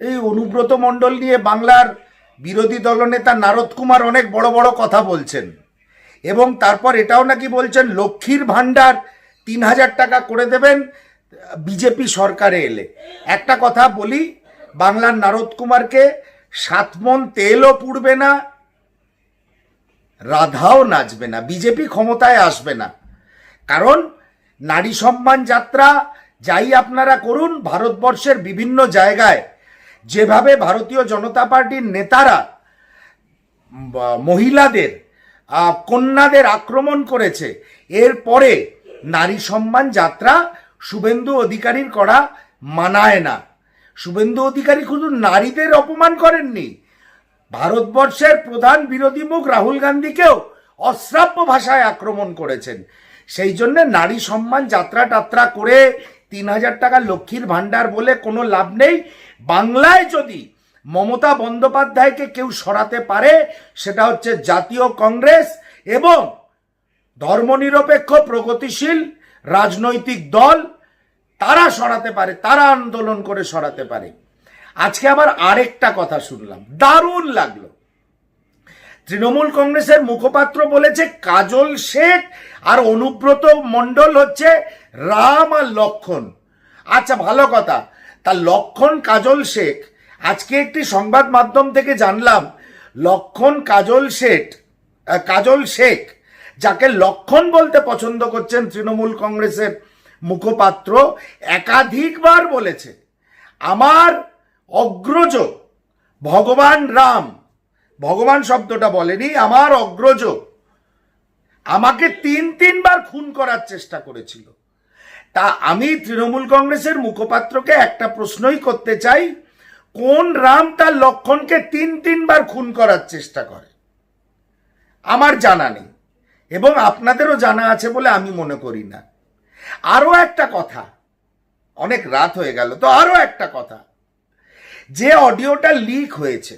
এই অনুব্রত মণ্ডল নিয়ে বাংলার বিরোধী দলনেতা নারদ কুমার অনেক বড় বড় কথা বলছেন। এবং তারপর এটাও নাকি বলছেন, লক্ষ্মীর ভাণ্ডার তিন হাজার টাকা করে দেবেন বিজেপি সরকারে এলে। একটা কথা বলি, বাংলার নারদ কুমারকে সাত মন তেলও পুড়বে না, রাধাও নাচবে না, বিজেপি ক্ষমতায় আসবে না। কারণ নারী সম্মান যাত্রা যাই আপনারা করুন, ভারতবর্ষের বিভিন্ন জায়গায় যেভাবে ভারতীয় জনতা পার্টির নেতারা মহিলাদের কন্যাদের আক্রমণ করেছে এরপরে নারী সম্মান যাত্রা শুভেন্দু অধিকারীর করা মানায় না। শুভেন্দু অধিকারী শুধু নারীদের অপমান করেননি, ভারতবর্ষের প্রধান বিরোধী মুখ রাহুল গান্ধীকেও অশ্রাব্য ভাষায় আক্রমণ করেছেন। সেই জন্য নারী সম্মান যাত্রা টাত্রা করে তিন হাজার টাকা লক্ষ্মীর ভাণ্ডার বলে কোনো লাভ নেই। বাংলায় যদি মমতা বন্দ্যোপাধ্যায়কে কেউ সরাতে পারে, সেটা হচ্ছে জাতীয় কংগ্রেস এবং ধর্মনিরপেক্ষ প্রগতিশীল রাজনৈতিক দল, তারা সরাতে পারে, তারা আন্দোলন করে সরাতে পারে। আজকে আবার আরেকটা কথা শুনলাম। দারুণ লাগল। তৃণমূল কংগ্রেসের মুখপাত্র বলেছে কাজল শেখ আর অনুব্রত মণ্ডল হচ্ছে রাম আর লক্ষণ। আচ্ছা ভালো কথা। তা লক্ষণ, কাজল শেখ, আজকে একটি সংবাদ মাধ্যম থেকে জানলাম, লক্ষণ, কাজল শেঠ কাজল শেখ, যাকে লক্ষণ বলতে পছন্দ করছেন তৃণমূল কংগ্রেসের মুখপাত্র, একাধিকবার বলেছে, আমার অগ্রজ ভগবান রাম ভগবান শব্দটা বলেনি, আমার অগ্রজ। আমাকে তিন তিনবার খুন করার চেষ্টা করেছিল। তা আমি তৃণমূল কংগ্রেসের মুখপাত্রকে একটা প্রশ্নই করতে চাই, কোন রাম তার লক্ষণকে তিন তিনবার খুন করার চেষ্টা করে? আমার জানা নেই, এবং আপনাদেরও জানা আছে বলে আমি মনে করি না। আরও একটা কথা, অনেক রাত হয়ে গেল, তো আরও একটা কথা। যে অডিওটা লিক হয়েছে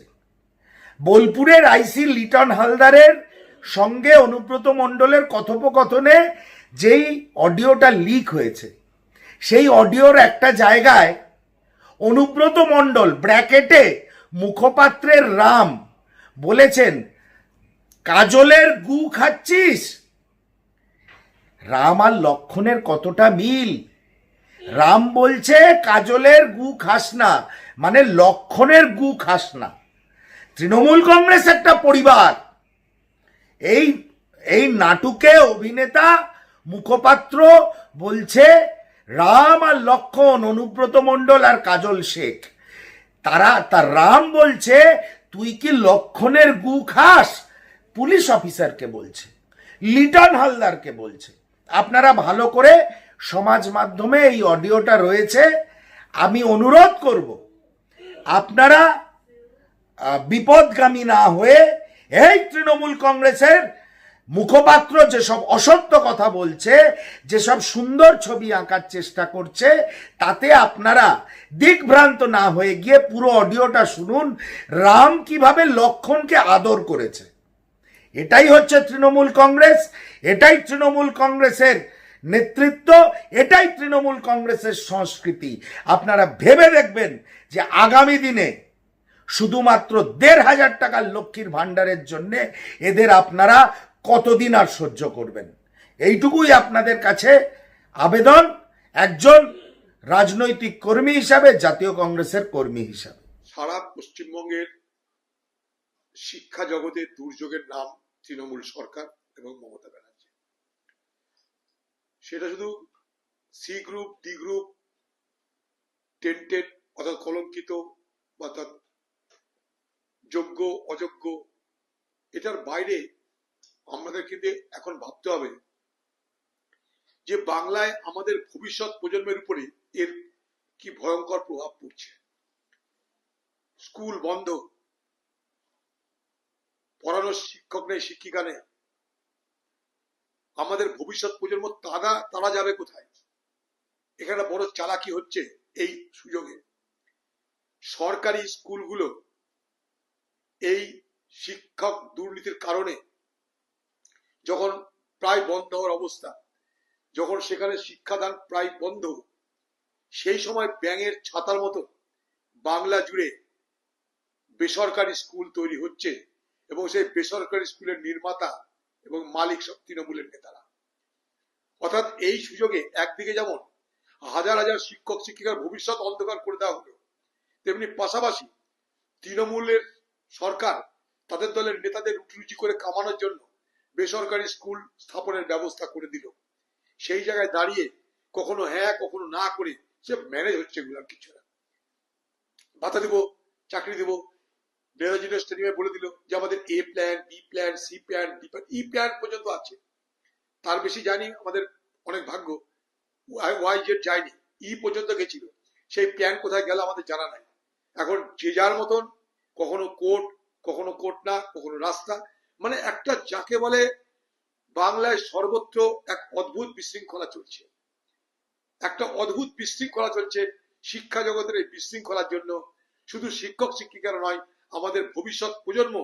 বোলপুরের আইসি লিটন হালদারের সঙ্গে অনুব্রত মণ্ডলের কথোপকথনে যেই অডিওটা লিক হয়েছে, সেই অডিওর একটা জায়গায় অনুব্রত মণ্ডল ব্র্যাকেটে মুখপাত্রের রাম বলেছেন, কাজলের গু খাচ্ছিস? রাম আর লক্ষণের কতটা মিল? রাম বলছে, কাজলের গু খাস না। মানে লক্ষণের গু খাস না। তৃণমূল কংগ্রেস একটা পরিবার। এই এই নাটুকে অভিনেতা মুখপাত্র বলছে, রাম আর লক্ষণ, অনুব্রত মণ্ডল আর কাজল শেখ। তারা, তার রাম বলছে, তুই কি লক্ষণের গু খাস? পুলিশ অফিসারকে বলছে, লিটন হালদারকে বলছে। আপনারা ভালো করে সমাজ মাধ্যমে এই অডিওটা রয়েছে। আমি অনুরোধ করব, আপনারা বিপদগামী না হয়ে এই তৃণমূল কংগ্রেসের মুখপাত্র যেসব অসত্য কথা বলছে, যেসব সুন্দর ছবি আঁকার চেষ্টা করছে, তাতে আপনারা দিকভ্রান্ত না হয়ে গিয়ে পুরো অডিওটা শুনুন, রাম কীভাবে লক্ষণকে আদর করেছে। এটাই হচ্ছে তৃণমূল কংগ্রেস, এটাই তৃণমূল কংগ্রেসের নেতৃত্ব, এটাই তৃণমূল কংগ্রেসের সংস্কৃতি। আপনারা ভেবে দেখবেন যে আগামী দিনে শুধুমাত্র দেড় হাজার টাকার লক্ষ্মীর ভাণ্ডারের জন্য এদের আপনারা কতদিন আর সহ্য করবেন? এইটুকুই আপনাদের কাছে আবেদন। একজন রাজনৈতিক কর্মী হিসাবে, জাতীয় কংগ্রেসের কর্মী হিসাবে। সারা পশ্চিমবঙ্গের শিক্ষা জগতের দুর্যোগের নাম তৃণমূল সরকার এবং মমতা ব্যানার্জি। সেটা শুধু C group D group tainted অর্থাৎ কলঙ্কিত অর্থাৎ যোগ্য, অযোগ্য, এটার বাইরে আমাদের কিন্তু এখন ভাবতে হবে যে বাংলায় আমাদের ভবিষ্যৎ প্রজন্মের উপরে এর কি ভয়ঙ্কর প্রভাব পড়ছে। স্কুল বন্ধ, পড়ানোর শিক্ষক নেই শিক্ষিকা নেই। আমাদের ভবিষ্যৎ প্রজন্ম তারা তারা যাবে কোথায়? এখানে বড় চালাকি হচ্ছে এই সুযোগে। সরকারি স্কুলগুলো এই শিক্ষক দুর্নীতির কারণে যখন প্রায় বন্ধ হওয়ার অবস্থা, যখন সেখানে শিক্ষাদান প্রায় বন্ধ, সেই সময় ব্যাঙের ছাতার মতো বাংলা জুড়ে বেসরকারি স্কুল তৈরি হচ্ছে এবং সেই বেসরকারি স্কুলের নির্মাতা এবং মালিক সব তৃণমূলের নেতারা। অর্থাৎ এই সুযোগে একদিকে যেমন হাজার হাজার শিক্ষক শিক্ষিকার ভবিষ্যৎ অন্ধকার করে দেওয়া হলো, তেমনি পাশাপাশি তৃণমূলের সরকার তাদের দলের নেতাদের রুটি করে কামানোর জন্য বেসরকারি স্কুল স্থাপনের ব্যবস্থা করে দিল। সেই জায়গায় দাঁড়িয়ে কখনো হ্যাঁ কখনো না করে সে ম্যানেজ হচ্ছে এগুলো কিছু না। ভাতা দিব, চাকরি দিব স্টেডিয়ামে বলে দিল যে আমাদের A plan B plan C plan D plan E plan পর্যন্ত আছে। তার বেশি জানি আমাদের অনেক ভাগ্য। ওয়াই জেড যায়নি ই পর্যন্ত গেছিল। সেই প্ল্যান কোথায় গেল আমাদের জানা নাই। এখন যে যার মতন কখনো কোর্ট কখনো কোর্ট না, কখনো রাস্তা। মানে একটা যাকে বলে বাংলায় সর্বত্র এক অদ্ভুত বিশৃঙ্খলা চলছে। একটা অদ্ভুত বিশৃঙ্খলা চলছে শিক্ষা জগতের এই বিশৃঙ্খলার জন্য। শুধু শিক্ষক, শিক্ষিকারা নয়, আমাদের ভবিষ্যৎ প্রজন্ম,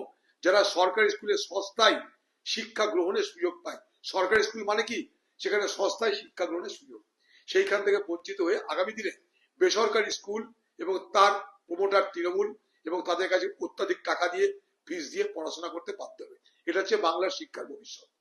যারা সরকারি স্কুলে সস্তায় শিক্ষা গ্রহণের সুযোগ পায়। সরকারি স্কুল মানে কি? সেখানে সস্তায় শিক্ষা গ্রহণের সুযোগ। সেইখান থেকে বঞ্চিত হয়ে আগামী দিনে বেসরকারি স্কুল এবং তার প্রমোটার তৃণমূল এবং তাদের কাছে অত্যাধিক টাকা দিয়ে ফিস দিয়ে পড়াশোনা করতে বাধ্য হবে। এটা হচ্ছে বাংলার শিক্ষার ভবিষ্যৎ।